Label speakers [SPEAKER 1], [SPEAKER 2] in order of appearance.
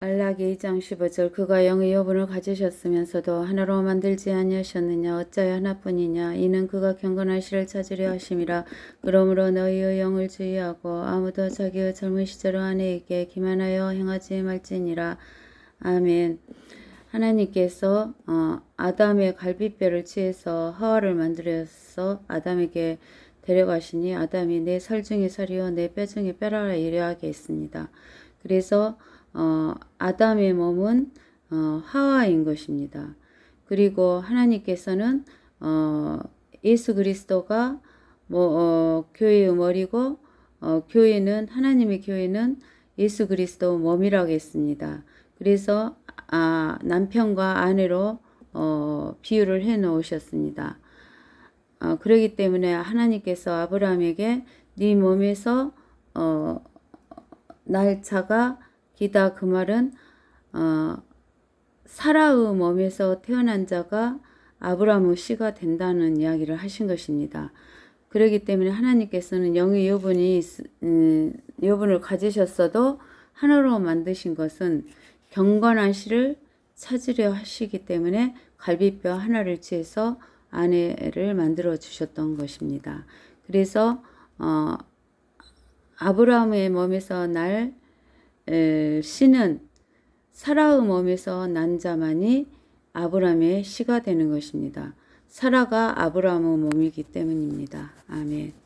[SPEAKER 1] 말라기 2장 15절 그가 영의 여분을 가지셨으면서도 하나로 만들지 아니하셨느냐? 어찌하여 하나뿐이냐? 이는 그가 경건한 시를 찾으려 하심이라. 그러므로 너희의 영을 주의하고 아무도 자기의 젊은 시절 아내에게 기만하여 행하지 말지니라. 아멘. 하나님께서 어, 아담의 갈비뼈를 취해서 하와를 만들어서 아담에게 데려가시니 아담이 내 살 중에 살이요 내 뼈 중에 뼈라 이래하게 했습니다. 그래서 어, 아담의 몸은 어, 하와인 것입니다. 그리고 하나님께서는 어, 예수 그리스도가 뭐 어, 교회의 머리고 어, 교회는 하나님의 교회는 예수 그리스도 몸이라고 했습니다. 그래서 아, 남편과 아내로 어, 비유를 해 놓으셨습니다. 어, 그러기 때문에 하나님께서 아브라함에게 네 몸에서 어, 날짜가 기다 그 말은 어, 사라의 몸에서 태어난 자가 아브라함의 씨가 된다는 이야기를 하신 것입니다. 그렇기 때문에 하나님께서는 영의 여분이 있- 음, 여분을 가지셨어도 하나로 만드신 것은 경건한 씨를 찾으려 하시기 때문에 갈비뼈 하나를 취해서 아내를 만들어 주셨던 것입니다. 그래서 어, 아브라함의 몸에서 날 에, 씨는 사라의 몸에서 난 자만이 아브라함의 씨가 되는 것입니다. 사라가 아브라함의 몸이기 때문입니다. 아멘.